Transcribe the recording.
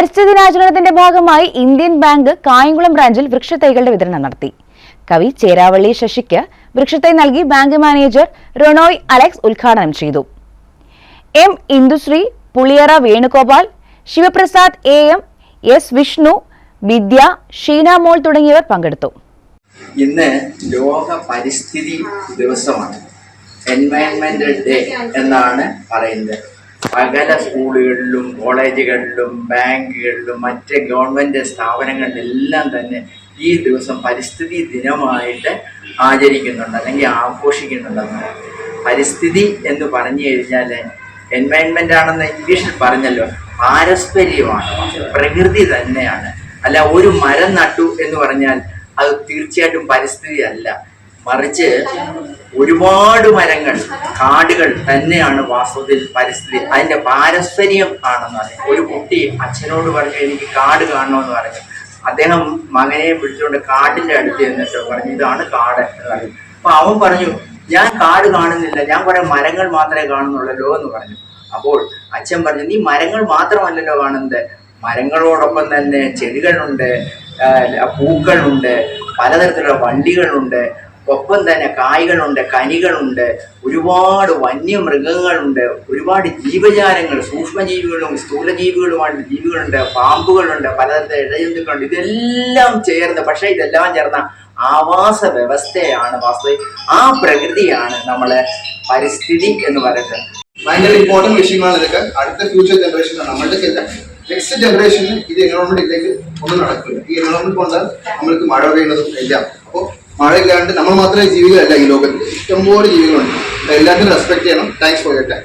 പരിസ്ഥിതി ദിനാചരണത്തിന്റെ ഭാഗമായി ഇന്ത്യൻ ബാങ്ക് കായംകുളം ബ്രാഞ്ചിൽ വൃക്ഷത്തൈകളുടെ വിതരണം നടത്തി. കവി ചേരാവള്ളി ശശിക്ക് വൃക്ഷത്തൈ നൽകി ബാങ്ക് മാനേജർ റൊണോയ് അലക്സ് ഉദ്ഘാടനം ചെയ്തു. M Indusree Puliyara Venugopal Sivaprasad A M S Vishnu Vidya Sheena Mol തുടങ്ങിയവർ പങ്കെടുത്തു. ഇന്ന് ലോക പരിസ്ഥിതി ദിവസമാണ്. എൻവയൺമെന്റൽ ഡേ എന്നാണ് പറയുന്നത്. സകല സ്കൂളുകളിലും കോളേജുകളിലും ബാങ്കുകളിലും മറ്റ് ഗവൺമെന്റ് സ്ഥാപനങ്ങളിലെല്ലാം തന്നെ ഈ ദിവസം പരിസ്ഥിതി ദിനമായിട്ട് ആചരിക്കുന്നുണ്ട് അല്ലെങ്കിൽ ആഘോഷിക്കുന്നുണ്ടെന്ന്. പരിസ്ഥിതി എന്ന് പറഞ്ഞു കഴിഞ്ഞാൽ എൻവയൺമെന്റ് ആണെന്ന് ഇംഗ്ലീഷിൽ പറഞ്ഞല്ലോ പാരസ്പര്യമാണ് പ്രകൃതി തന്നെയാണ്. അല്ല ഒരു മരം നട്ടു എന്ന് പറഞ്ഞാൽ അത് തീർച്ചയായിട്ടും പരിസ്ഥിതി അല്ല. മറിച്ച് ഒരുപാട് മരങ്ങൾ കാടുകൾ തന്നെയാണ് വാസ്തവത്തിൽ പരിസ്ഥിതി. അതിന്റെ പാരസ്പര്യം ആണെന്ന് പറയും ഒരു കുട്ടി അച്ഛനോട് പറഞ്ഞു എനിക്ക് കാട് കാണണമെന്ന് പറഞ്ഞു. അദ്ദേഹം മകനെ പിടിച്ചുകൊണ്ട് കാട്ടിന്റെ അടുത്ത് എന്നിട്ട് പറഞ്ഞു ഇതാണ് കാട് എന്ന് പറഞ്ഞു. അപ്പൊ അവൻ പറഞ്ഞു ഞാൻ കാട് കാണുന്നില്ല. ഞാൻ കുറെ മരങ്ങൾ മാത്രമേ കാണുന്നുള്ളല്ലോ എന്ന് പറഞ്ഞു. അപ്പോൾ അച്ഛൻ പറഞ്ഞു നീ മരങ്ങൾ മാത്രമല്ലല്ലോ കാണുന്നത്. മരങ്ങളോടൊപ്പം തന്നെ ചെടികളുണ്ട് പൂക്കളുണ്ട് പലതരത്തിലുള്ള വണ്ടികളുണ്ട് ഒപ്പം തന്നെ കായ്കളുണ്ട് കനികളുണ്ട് ഒരുപാട് വന്യമൃഗങ്ങളുണ്ട് ഒരുപാട് ജീവജാലങ്ങൾ സൂക്ഷ്മജീവികളും സ്ഥൂലജീവികളുമായിട്ട് ജീവികളുണ്ട് പാമ്പുകളുണ്ട് പലതരത്തെ ഇടജന്തുക്കളുണ്ട് ഇതെല്ലാം ചേർന്ന് പക്ഷേ ഇതെല്ലാം ചേർന്ന ആവാസ വ്യവസ്ഥയാണ് വാസ്തവ. ആ പ്രകൃതിയാണ് നമ്മളെ പരിസ്ഥിതി എന്ന് പറയുന്നത്. ഭയങ്കര ഇമ്പോർട്ടന്റ് വിഷയങ്ങളാണ് ഇതൊക്കെ. അടുത്ത ഫ്യൂച്ചർ ജനറേഷൻ നമ്മളുടെ നെക്സ്റ്റ് ജനറേഷന് ഇത് എൻവയോൺമെന്റ് ഇല്ലെങ്കിൽ ഒന്നും നടക്കില്ല ഈ എൻവയോൺമെന്റ് കൊണ്ടാൽ നമ്മൾക്ക് മഴ പെയ്യുന്നതും എല്ലാം. അപ്പോൾ മഴ ഇല്ലാണ്ട് നമ്മൾ മാത്രമേ ജീവികളല്ല ഈ ലോകത്തിൽ. ഇഷ്ടംപോലെ ജീവികളുണ്ട്. എല്ലാത്തിനും റെസ്പെക്ട് ചെയ്യണം. Thanks for your time